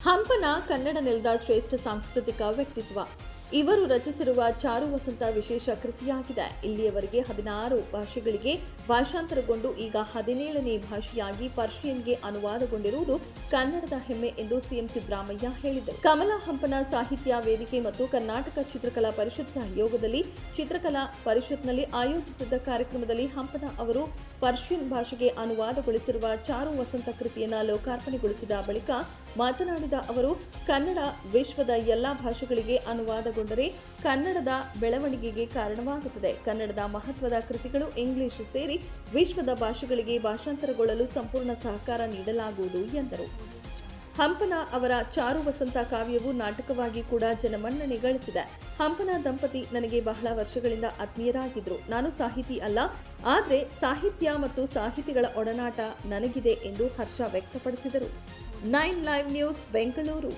ಹಂಪನ ಕನ್ನಡ ನೆಲದ ಶ್ರೇಷ್ಠ ಸಾಂಸ್ಕೃತಿಕ ವ್ಯಕ್ತಿತ್ವ. ಇವರು ರಚಿಸಿರುವ ಚಾರು ವಸಂತ ವಿಶೇಷ ಕೃತಿಯಾಗಿದೆ. ಇಲ್ಲಿಯವರೆಗೆ ಹದಿನಾರು ಭಾಷೆಗಳಿಗೆ ಭಾಷಾಂತರಗೊಂಡು ಈಗ ಹದಿನೇಳನೇ ಭಾಷೆಯಾಗಿ ಪರ್ಷಿಯನ್ಗೆ ಅನುವಾದಗೊಂಡಿರುವುದು ಕನ್ನಡದ ಹೆಮ್ಮೆ ಎಂದು ಸಿಎಂ ಸಿದ್ದರಾಮಯ್ಯ ಹೇಳಿದರು. ಕಮಲ ಹಂಪನ ಸಾಹಿತ್ಯ ವೇದಿಕೆ ಮತ್ತು ಕರ್ನಾಟಕ ಚಿತ್ರಕಲಾ ಪರಿಷತ್ ಸಹಯೋಗದಲ್ಲಿ ಚಿತ್ರಕಲಾ ಪರಿಷತ್ನಲ್ಲಿ ಆಯೋಜಿಸಿದ್ದ ಕಾರ್ಯಕ್ರಮದಲ್ಲಿ ಹಂಪನ ಅವರು ಪರ್ಷಿಯನ್ ಭಾಷೆಗೆ ಅನುವಾದಗೊಳಿಸಿರುವ ಚಾರು ವಸಂತ ಕೃತಿಯನ್ನು ಲೋಕಾರ್ಪಣೆಗೊಳಿಸಿದ ಬಳಿಕ ಮಾತನಾಡಿದ ಅವರು, ಕನ್ನಡ ವಿಶ್ವದ ಎಲ್ಲಾ ಭಾಷೆಗಳಿಗೆ ಅನುವಾದಗೊಂಡರೆ ಕನ್ನಡದ ಬೆಳವಣಿಗೆಗೆ ಕಾರಣವಾಗುತ್ತದೆ. ಕನ್ನಡದ ಮಹತ್ವದ ಕೃತಿಗಳು ಇಂಗ್ಲಿಷ್ ಸೇರಿ ವಿಶ್ವದ ಭಾಷೆಗಳಿಗೆ ಭಾಷಾಂತರಗೊಳ್ಳಲು ಸಂಪೂರ್ಣ ಸಹಕಾರ ನೀಡಲಾಗುವುದು ಎಂದರು. ಹಂಪನ ಅವರ ಚಾರು ವಸಂತ ಕಾವ್ಯವು ನಾಟಕವಾಗಿ ಕೂಡ ಜನಮನ್ನಣೆ ಗಳಿಸಿದೆ. ಹಂಪನ ದಂಪತಿ ನನಗೆ ಬಹಳ ವರ್ಷಗಳಿಂದ ಆತ್ಮೀಯರಾಗಿದ್ರು. ನಾನು ಸಾಹಿತಿ ಅಲ್ಲ, ಆದರೆ ಸಾಹಿತ್ಯ ಮತ್ತು ಸಾಹಿತಿಗಳ ಒಡನಾಟ ನನಗಿದೆ ಎಂದು ಹರ್ಷ ವ್ಯಕ್ತಪಡಿಸಿದರು. Nine live news, Bengaluru.